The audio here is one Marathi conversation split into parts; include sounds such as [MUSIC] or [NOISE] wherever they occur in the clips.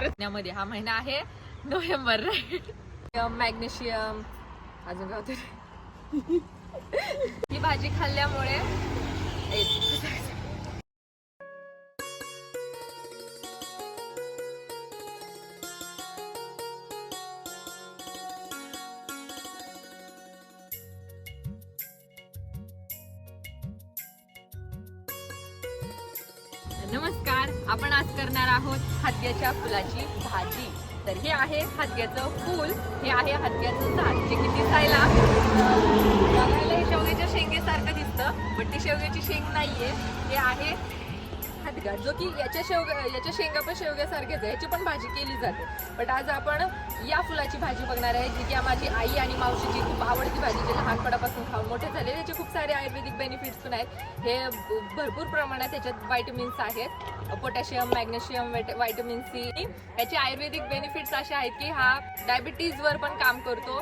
महिन्यामध्ये हा महिना आहे नोव्हेंबर मॅग्नेशियम अजून काय होतं? ही भाजी खाल्ल्यामुळे नमस्कार. आपण आज करणार आहोत हातग्याच्या फुलाची भाजी. तर हे आहे हातग्याचं फूल. हे आहे हातग्याचं झाड जे की दिसायला बघायला हे शेवग्याच्या शेंगेसारखं दिसतं पण ती शेवग्याची शेंग नाहीये. हे आहे हातगा जो की याच्या शेवग्या याच्या शेंगा पण शेवग्यासारखेच आहे. याची पण भाजी केली जाते. बट आज आपण या फुलाची भाजी बघणार आहे जी की माझी आई आणि मावशीची खूप आवडती भाजी जी लहानपणापासून मोठे झाले. त्याचे खूप सारे आयुर्वेदिक बेनिफिट्स पण आहेत. हे भरपूर प्रमाणात त्याच्यात व्हायटमिन्स आहेत. पोटॅशियम मॅग्नेशियम व्हायटमिन सी याचे आयुर्वेदिक बेनिफिट्स असे आहेत की हा डायबिटीजवर पण काम करतो.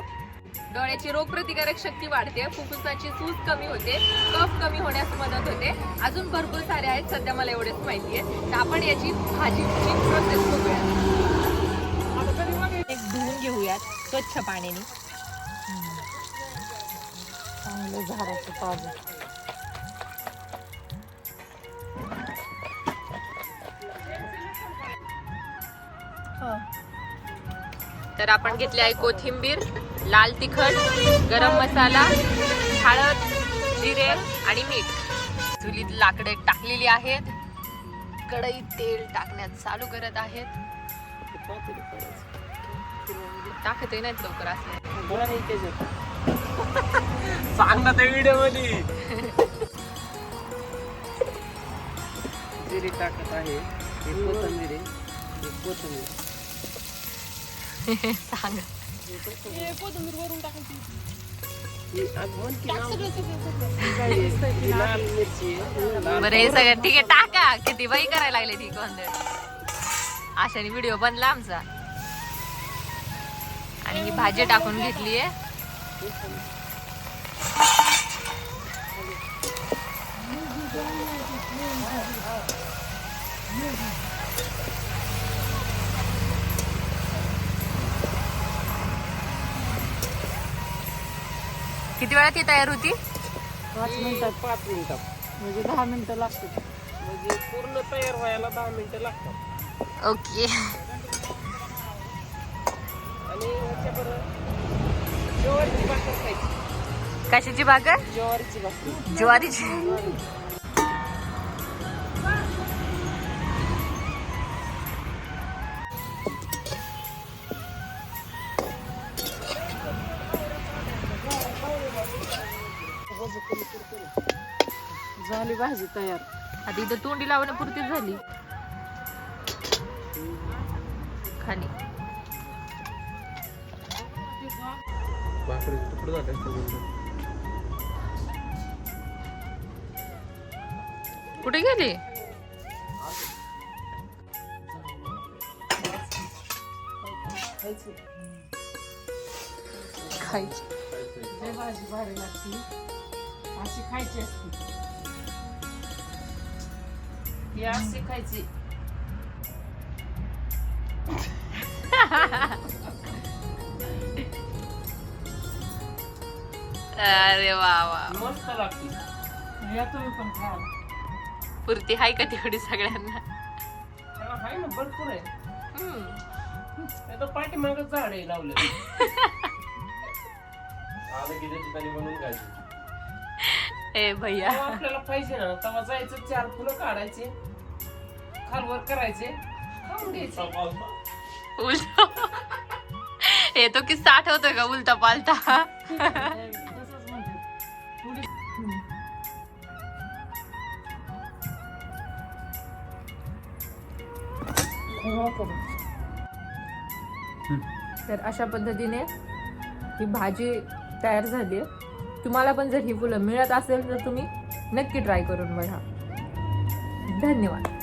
डोळ्याची रोगप्रतिकारक शक्ती वाढते. फुफ्फुसाची सूज कमी होते. कफ कमी होण्यास मदत होते. अजून भरपूर सारे आहेत. सध्या मला एवढेच माहिती आहे. तर आपण याची भाजीची प्रोसेस बघूया. एक धुवून घेऊयात. स्वच्छ पाण्याने. चांगलं झाडाचं ताजं. तर आपण घेतले आहे कोथिंबीर लाल तिखट गरम मसाला हळद जिरे आणि मीठ. चुलीत लाकडे टाकलेली आहेत. कढईत तेल टाकण्यात चालू करत आहेत. टाकतही नाहीत लवकर असले सांग ना त्या व्हिडिओमध्ये जिरे टाकत आहे. हे कोथंबीर आहे. हे कोथंबीर. सांग. ही आगमन की नाव ही काय आहे? ही लाल मिरची आहे. लाल बरं हे सगळं ठीक आहे. टाका. किती बाई करायला लागले ती गोंधळ. अशाने व्हिडिओ बनला आमचा. आणि ही भाजी टाकून घेतलीये. किती वेळात ती तयार होती? पाच मिनिटात पाच मिनिटात म्हणजे दहा मिनिटं लागतात म्हणजे पूर्ण तयार व्हायला दहा मिनिटं लागतात. ओके. आणि खायची कशाची भाकर? ज्वारीची भाकर. ज्वारीची. झाली भाजी तयार. आता इथं तोंडी लावणं पुरतीच झाली. खाली. भाकरीचे तुकडे झाले कुठे गेली? खायची. खायची लय भाजी भारी लागती. अशी खायची असती. ही अशी खायची. [LAUGHS] अरे वा वा. मस्त लागते. या तुम्ही पण खायला पुरती हाय का तेवढी सगळ्यांना? ना भरपूर आहे. झाड आहे लावलं. ए भैया. आपल्याला पाहिजे ना तेव्हा जायचं चार फुलं काढायचे खालवर करायचे खाऊन घ्यायचे. उलट हे तो किस्सा आठवतोय का उलटा पालटा तर अशा पद्धतीने ही भाजी तयार झाली आहे. तुम्हाला पण जर ही फुलं मिळत असेल तर तुम्ही नक्की ट्राय करून बघा. धन्यवाद.